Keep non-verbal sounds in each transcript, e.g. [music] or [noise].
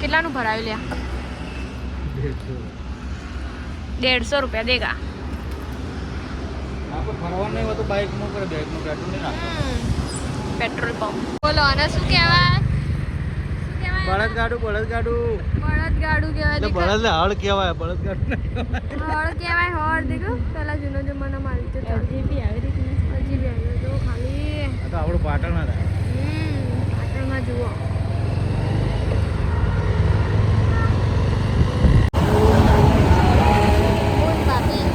કેટલાનું ભરાયું લ્યા? દેડસો રૂપિયા દેગા પેટ્રોલ નહીં નાખવાનું પેટ્રોલ પંપ બોલો અને શું કહેવાય? બળદ ગાડું બળદ ગાડું બળદ ગાડું કહેવાય એટલે દેખા. બળદ હળ કહેવાય બળદ ગાડું હળ કહેવાય હળ દેખો. પેલા જૂનો જમાનો હજી બી આવી રીતના હજી બી આવી તો ખાલી. આ તો આપણું પાટણ હમ પાટણમાં જુઓ બોલ બાપી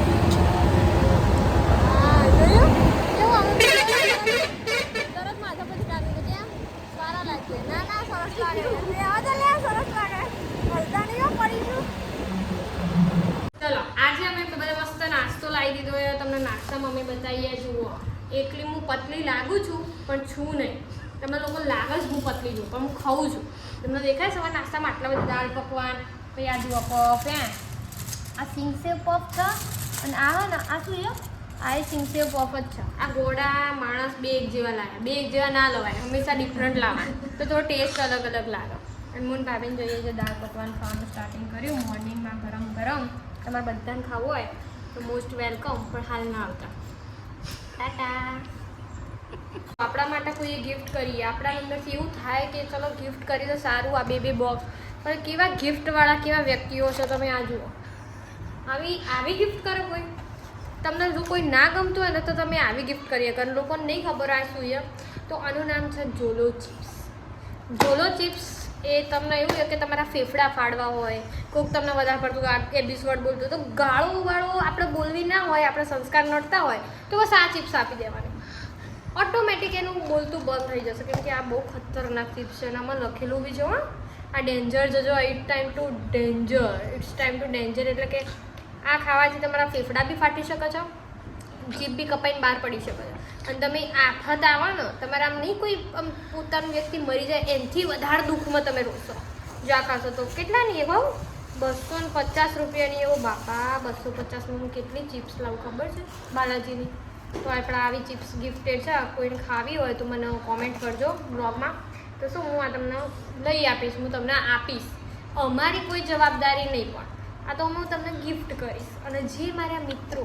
હા જોયું કેવું અમે તરત માથા પર ચાલી ગઈ ત્યાં સારા લાગે ના ના સરસ લાગે લે આવા તો લે સરસ લાગે હલતા નહીં હો, પડીશું ચલો, આજે અમે બધા મસ્ત નાસ્તો લાવી દીધો એ તમને નાસ્તામાં અમે બતાવીએ જુઓ. એકલી હું પતલી લાગુ છું, પણ છું નહીં. તમે લોકો લાગે જ હું પતલી છું, પણ ખાઉં છું. તમને દેખાય સવાર નાસ્તામાં આટલા બધા દાળ પકવાન, પછી આ જુઓ પફ આ સિંગસેવ પફ છે. અને આ આ શું છે? આ એ સિંગસેવ પફ જ છે. આ ગોળા માણસ બે એક જેવા લાગે. બે એક જેવા ના લવાય. હંમેશા ડિફરન્ટ લાવવાનું તો થોડો ટેસ્ટ અલગ અલગ લાગે. અને મુન ભાભીને જોઈએ છે દાળ પકવાન ખાવાનું સ્ટાર્ટિંગ કર્યું. મોર્નિંગમાં ગરમ ગરમ. તમારે બધાને ખાવું હોય તો મોસ્ટ વેલકમ પણ હાલ ના આવતા. ટાટા. આપણા માટે કોઈએ ગિફ્ટ કરીએ. આપણા અંદરથી એવું થાય કે ચલો ગિફ્ટ કરી તો સારું આ બે બે બોક્સ પણ કેવા ગિફ્ટવાળા કેવા વ્યક્તિઓ છો તમે આ જુઓ. આવી આવી ગિફ્ટ કરો કોઈ? તમને જો કોઈ ના ગમતું હોય ને તો તમે આવી ગિફ્ટ કરીએ કારણ લોકોને નહીં ખબર આ શું છે. તો આનું નામ છે જોલો ચિપ્સ જોલો ચિપ્સ એ તમને એવું છે કે તમારા ફેફડા ફાડવા હોય કોઈક તમને વધારે પડતું આ વર્ડ બોલતું તો ગાળો વાળો આપણે બોલવી ના હોય, આપણે સંસ્કાર નડતા હોય, તો બસ આ ચિપ્સ આપી દેવાની. ઓટોમેટિક એનું બોલતું બંધ થઈ જશે. કેમ કે આ બહુ ખતરનાક ચિપ્સ છે અને આમાં લખેલું બી જો આ ડેન્જર જજો it time to danger it's time to danger એટલે કે આ ખાવાથી તમારા ફેફડા બી ફાટી શકે છે, જીભ બી કપાઈને બહાર પડી શકે છે. અને તમે આફત આવો ને, તમારે આમ નહીં કોઈ આમ પોતાનું વ્યક્તિ મરી જાય, એનાથી વધારે દુઃખમાં તમે રોશો. જો આ ખાશો તો. કેટલા નહીં ભાવ? બસો ને પચાસ રૂપિયાની એવો બાપા બસો પચાસમાં હું કેટલી ચિપ્સ લાવું ખબર છે બાલાજીની? તો આપણે આવી ચિપ્સ ગિફ્ટેડ છે કોઈને ખાવી હોય તો મને કોમેન્ટ કરજો બ્લોગમાં. તો શું હું આ તમને લઈ આપીશ, હું તમને આપીશ. અમારી કોઈ જવાબદારી નહીં પણ. આ તો હું તમને ગિફ્ટ કરીશ. અને જે મારા મિત્રો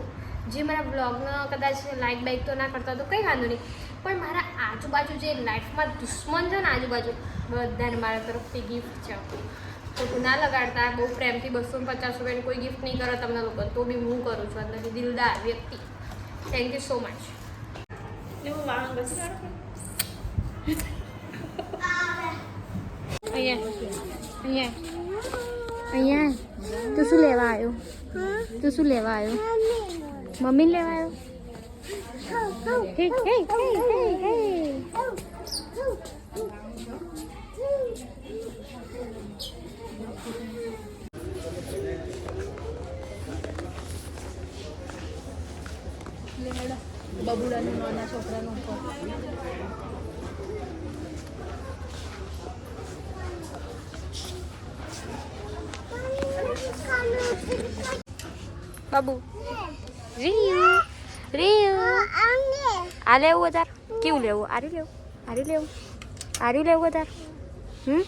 જે મારા બ્લોગનો કદાચ લાઇક બાઇક તો ના કરતા તો કંઈ વાંધો નહીં. પણ મારા આજુબાજુ જે લાઈફમાં દુશ્મન છે ને આજુબાજુ બધાને મારા તરફથી ગિફ્ટ છે. ખોટું ના લગાડતા બહુ પ્રેમથી બસો પચાસ રૂપિયાની કોઈ ગિફ્ટ નહીં કરે તમને લોકો. તો બી હું કરું છું અંદરથી દિલદાર વ્યક્તિ. થેન્ક યુ સો મચ અહીંયા. અહીંયા. અહીંયા. તું શું લેવા આવ્યો તું શું લેવા આવ્યો મમ્મી લેવા આવ્યો હે હે હે હે હે બબુડાનું નાના છોકરાનું બાબુ. રીયુ રીયુ આ લેવું વધારે? કેવું લેવું? આર્યું લેવું? આર્યું લેવું? આરી લેવું વધારે? હમ?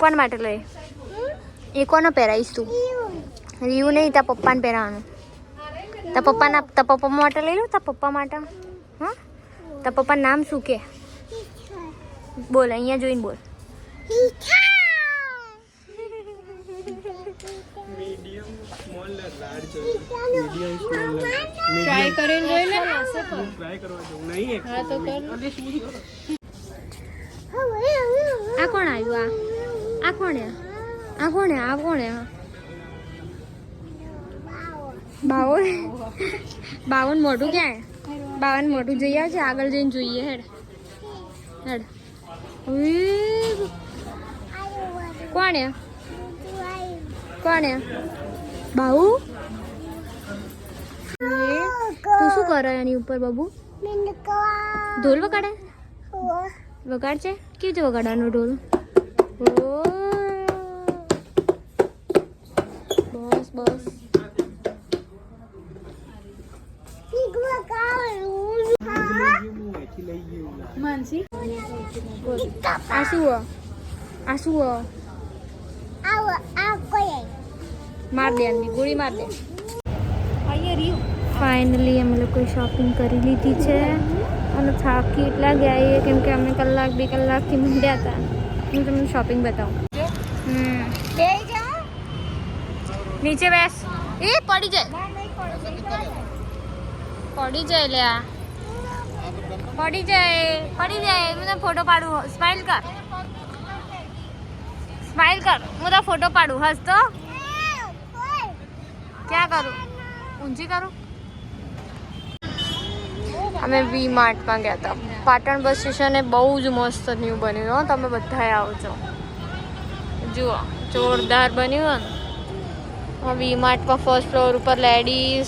કોણ માટે લઈ એ કોને પહેરાવીશ તું? રીયું નહીં, તાર પપ્પાને પહેરાવાનું. તાર પપ્પાના તાર પપ્પા માટે લઈ લો તા પપ્પા માટે. હા તા પપ્પાનું નામ શું કે? બોલ, અહીંયા જોઈને બોલ. ટ્રાય કરીને જોઈ લે. આ કોણ આવ્યું? આ આ કોણે? આ કોણે? આ કોણે? બાવન. બાવન મોઢું ક્યાં? બાવન મોઢું જઈ આવે છે આગળ જઈને જોઈએ હેડ. હેડ. કોણે? કોણે? એ, તું શું કરે એની ઉપર બાબુ ઢોલ વગાડે વગાડ છે કેવી રીતે વગાડવાનો ઢોલ બસ બસ માનસી આ શું આ શું માર દે ગોળી માર દે ફાઇનલી અમે લોકો શોપિંગ કરી લીધી છે અને થાકી એટલા ગયા એ કેમ કે અમે કલાક બે કલાકથી મંડ્યા હતા હું તમને શોપિંગ બતાવું હમ નીચે બેસ એ પડી જાય પડી જાય લે આ પડી જાય પડી જાય હું તને ફોટો પાડું સ્માઈલ કર સ્માઈલ કર હું તો ફોટો પાડું હસ તો ક્યાં કરું ઊંચી કરું. અમે વી માર્ટમાં ગયા હતા. પાટણ બસ સ્ટેશને બહુ જ મસ્ત ન્યૂ બન્યું હો. તમે બધાએ આવો છો. જુઓ, જોરદાર બન્યું ને. વી માર્ટમાં ફર્સ્ટ ફ્લોર ઉપર લેડીઝ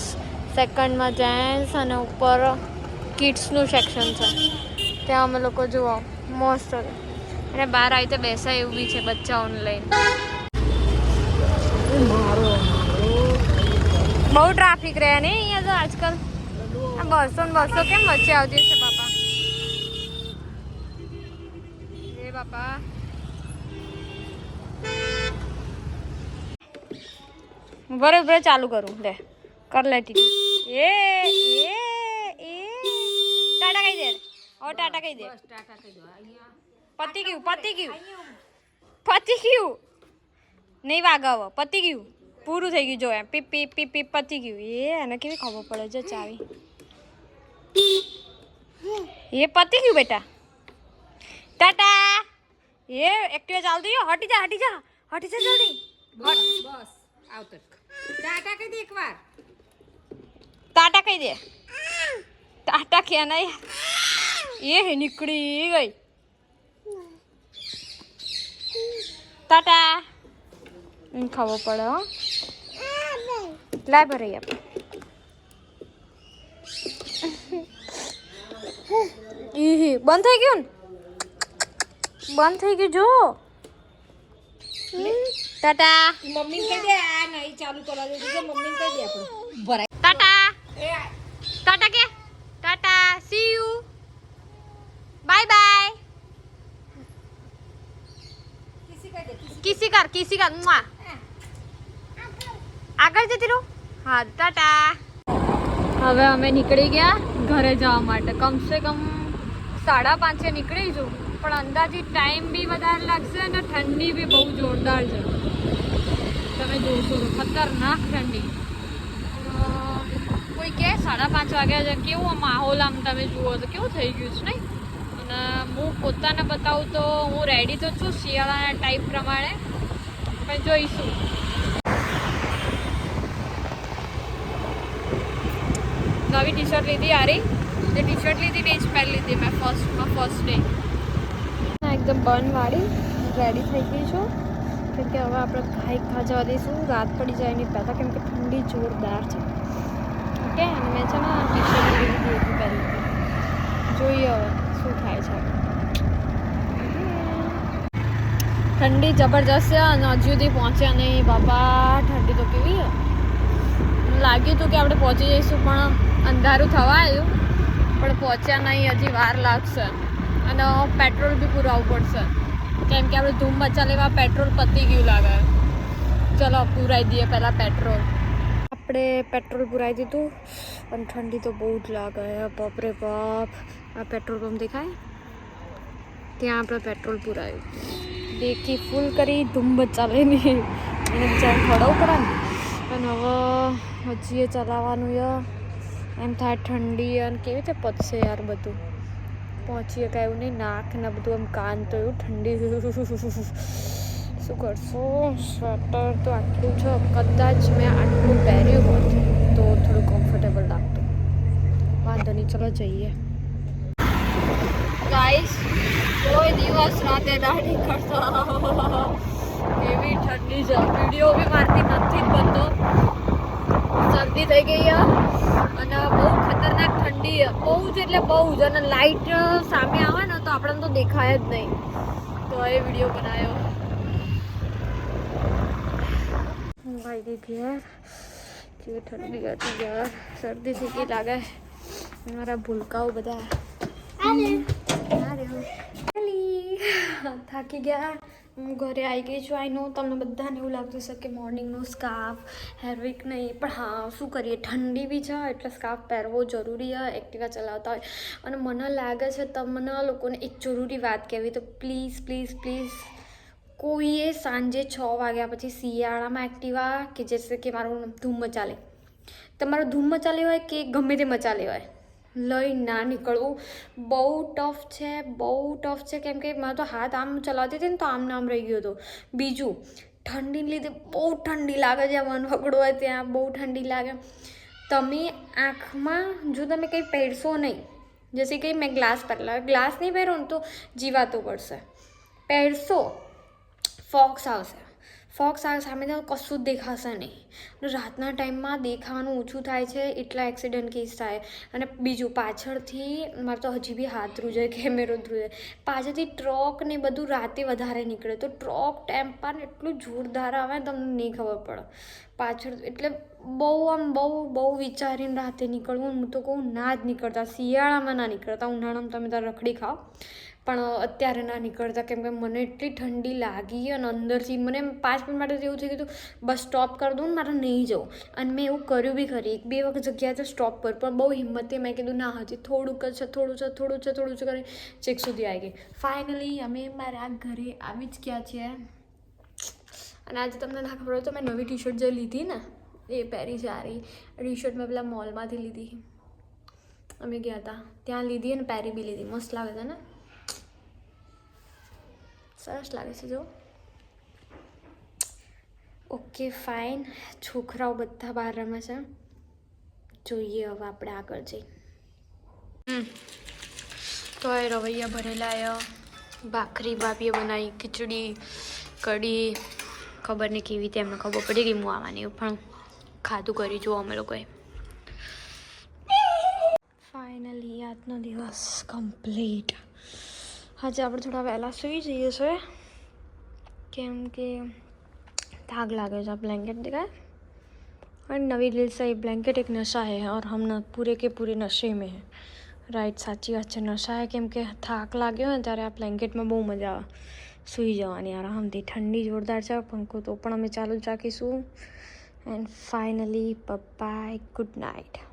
સેકન્ડમાં જેન્ટ્સ અને ઉપર કિડ્સનું સેક્શન છે. ત્યાં અમે લોકો જુઓ, મસ્ત. અને બહાર આવી તો બેસાય એવું બી છે, બચ્ચાઓને લઈને. બહુ ટ્રાફિક રહે ને અહીંયા તો આજકાલ. બસો ને બસો કેમ વચ્ચે આવતી છે બાપા? એ બાપા. બરે બરે ચાલુ કરું. લે કર લે ટીટી એ એ એ. ટાટા કહી દે. ઓ ટાટા કહી દે. પતી ગયું પતી ગયું. પતી ગયું. નહીં વાગાવો પતી ગયું. પૂરું થઈ ગયું. જો એમ પીપ પીપ પીપ પીપ પતી ગયું. એ એને કેવી ખબર પડે? જો ચાવી. એ પતી ગયું બેટા. ટાટા. એ એક્ટિવા ચાલતી હો હટી જા હટી જા. હટી જા જલ્દી. બસ આવતો ટાટા કહી દે એકવાર. ટાટા કહી દે. ટાટા કે ના એ નીકળી ગઈ. ટાટા. ખબર પડે હો. લાય ભરાઈ આપણે ઈ બંધ થઈ ગયું ને બંધ થઈ ગયું જો ટાટા મમ્મી કહી દે આ નહીં ચાલુ કરવા દે તો મમ્મી કહી દે આપણે ભરાય ટાટા ટાટા કે tata see you bye bye કિસી કર કિસી કર મુઆ આગળ જતી રહો હા, ટાટા. હવે અમે નીકળી ગયા ઘરે જવા માટે. કમસે કમ સાડા પાંચે જવું પણ અંદાજી ટાઈમ બી વધારે લાગશે અને ઠંડી બી બહુ જોરદાર છે. તમે જોશો ખતરનાક ઠંડી. કોઈ કે સાડા પાંચ વાગ્યા છે, કેવું માહોલ આમ તમે જુઓ તો કેવું થઈ ગયું છે નહીં? અને હું પોતાને બતાવું તો હું રેડી તો છું શિયાળાના ટાઈપ પ્રમાણે. પણ જોઈશું. નવી ટી શર્ટ લીધી આરી જે ટી શર્ટ લીધી એ જ પહેરી લીધી મેં ફર્સ્ટમાં ફર્સ્ટ ડે એકદમ બર્નવાળી રેડી થઈ ગઈ છું. કેમ કે હવે આપણે બાઇક ખા જવા દઈશું. રાત પડી જાય એની પહેલાં, કેમ કે ઠંડી જોરદાર છે. ઓકે, અને મેં છે ને ટી શર્ટ લીધી હતી પહેરી જોઈએ હવે શું થાય છે. ઠંડી જબરજસ્ત છે અને હજુ સુધી પહોંચ્યા નહીં. બાપા, ઠંડી તો કેવી લાગ્યું હતું કે આપણે પહોંચી જઈશું, પણ અંધારું થવા આવ્યું પણ પહોંચ્યા નહીં, હજી વાર લાગશે. અને પેટ્રોલ બી પુરાવવું પડશે. કેમ કે આપણે ધૂમ મચા લેવા પેટ્રોલ પતી ગયું લાગે. ચલો, પુરાઈ દઈએ પહેલાં પેટ્રોલ. આપણે પેટ્રોલ પુરાવી દીધું પણ ઠંડી તો બહુ જ લાગે. બપરે બાપ. આ પેટ્રોલ પંપ દેખાય? ત્યાં આપણે પેટ્રોલ પુરાયું. દેખી ફૂલ કરી, ધૂમ એને બિચારા ખડવું પડે ને અને હવે હજી એ ચલાવવાનું ય. એમ થાય ઠંડી અને કેવી રીતે પતશે યાર બધું. પહોંચીએ કાંઈ એવું નહીં, નાક ને બધું આમ કાન તો એવું ઠંડી. [laughs] શું કરશો? સ્વેટર તો આટલું છે કદાચ મેં આટલું પહેર્યું હોત તો થોડું કમ્ફર્ટેબલ લાગતું. વાંધો નહીં, ચલો જઈએ. ગાઈસ કોઈ દિવસ રાતે દાઢી કરતા. [laughs] એવી ઠંડી છે વીડિયો બી મારતી નથી જ બનતો શરદી થઈ ગઈ અને બહુ ખતરનાક ઠંડી બહુ જ એટલે બહુ જ. અને લાઇટ સામે આવે ને તો આપણને તો દેખાય જ નહીં. તો એ વીડિયો બનાવ્યો. ભાઈ દીધી યાર કેવી ઠંડી હતી યાર. શરદી થઈ ગઈ લાગે. મારા ભૂલકાઓ બધા. થાકી ગયા. હું ઘરે આવી ગઈ છું. આઈ નો તમને બધાને એવું લાગતું હશે કે મોર્નિંગનો સ્કાર્ફ હેરવિક નહીં. પણ હા, શું કરીએ? ઠંડી બી છે, એટલે સ્કાર્ફ પહેરવો જરૂરી છે, એક્ટિવા ચલાવતા હોય. અને મને લાગે છે, તમને લોકોને એક જરૂરી વાત કહેવી, તો પ્લીઝ પ્લીઝ પ્લીઝ કોઈએ સાંજે છ વાગ્યા પછી શિયાળામાં એક્ટિવા કે જેસે કે મારું ધૂમ મચાલે. તમારો ધૂમ મચાલી હોય કે ગમે તે મચાલી હોય? લઈ ના નીકળવું. બહુ ટફ છે, બહુ ટફ છે. કેમ કે મારો તો હાથ આમ ચલાવતી હતી ને તો આમ નામ રહી ગયો હતો. બીજું, ઠંડીને લીધે બહુ ઠંડી લાગે છે, મન વગડો હોય ત્યાં બહુ ઠંડી લાગે. તમે આંખમાં, જો તમે કંઈ પહેરશો નહીં જૈસે કંઈ મેં ગ્લાસ પહેરેલા ગ્લાસ નહીં પહેરો ને તો જીવાતો પડશે. પહેરશો ફોક્સ આવશે. ફોક્સ આવે સામે તો કશું જ દેખાશે નહીં. રાતના ટાઈમમાં દેખાવાનું ઓછું થાય છે, એટલા એક્સિડન્ટ કેસ થાય. અને બીજું, પાછળથી મારે તો હજી બી હાથ ધ્રુજે કેમેરો ધ્રુજે પાછળથી ટ્રક ને બધું રાતે વધારે નીકળે. તો ટ્રક, ટેમ્પા ને એટલું જોરદાર આવે તમને નહીં ખબર પડે. પાછળ, એટલે બહુ આમ બહુ બહુ વિચારીને રાતે નીકળવું હું તો કહું ના જ નીકળતા. શિયાળામાં ના નીકળતા. ઉનાળામાં તમે તાર રખડી ખાઓ. પણ અત્યારે ના નીકળતા. કેમ કે મને એટલી ઠંડી લાગી અને અંદરથી મને પાંચ મિનિટ માટે એવું થઈ ગયું હતું બસ સ્ટોપ કરી દઉં ને મારે નહીં જવું. અને મેં એવું કર્યું બી ખરી. એક બે વખત જગ્યાએ તો સ્ટોપ પર, પણ બહુ હિંમતે મેં કીધું, ના, હજી થોડુંક જ છે, થોડું છે થોડું છે થોડું છે કરી ચેક સુધી આવી ગઈ. ફાઇનલી અમે મારા ઘરે આવી જ ગયા છીએ. અને આજે તમને ના ખબર હોય તો મેં નવી ટી શર્ટ જે લીધી ને, એ પહેરી સારી ટી શર્ટ મેં પેલા મોલમાંથી લીધી. અમે ગયા હતા ત્યાં લીધી અને પહેરી બી લીધી. મસ્ત લાગે છે ને? સરસ લાગે છે જો ઓકે ફાઇન છોકરાઓ બધા બહાર રમે છે જોઈએ હવે આપણે આગળ જઈ તો એ રવૈયા ભરેલા આવ્યા ભાખરી ભાપીએ બનાવી ખીચડી કઢી ખબર નહીં કેવી રીતે એમને ખબર પડી ગઈ હું આવવાની પણ ખાધું કરી જુઓ અમે લોકોએ ફાઇનલી આજનો દિવસ કમ્પ્લીટ આજે આપણે થોડા વહેલા સૂઈ જઈએ છીએ કેમ કે થાક લાગે છે આ બ્લેન્કેટ દેખાય. અને નવી लील એ બ્લેન્કેટ એક નશા नशा ઓર હમ हम न पूरे के पूरे नशे રાઈટ સાચી વાત છે, નશા કેમ કે થાક લાગ્યો ને ત્યારે આ બ્લેન્કેટમાં બહુ મજા આવે. સૂઈ જવાની આરામથી. ઠંડી જોરદાર છે પંખો તો પણ અમે ચાલુ જ રાખીશું. એન્ડ ફાઇનલી પપ્પા ગુડ નાઇટ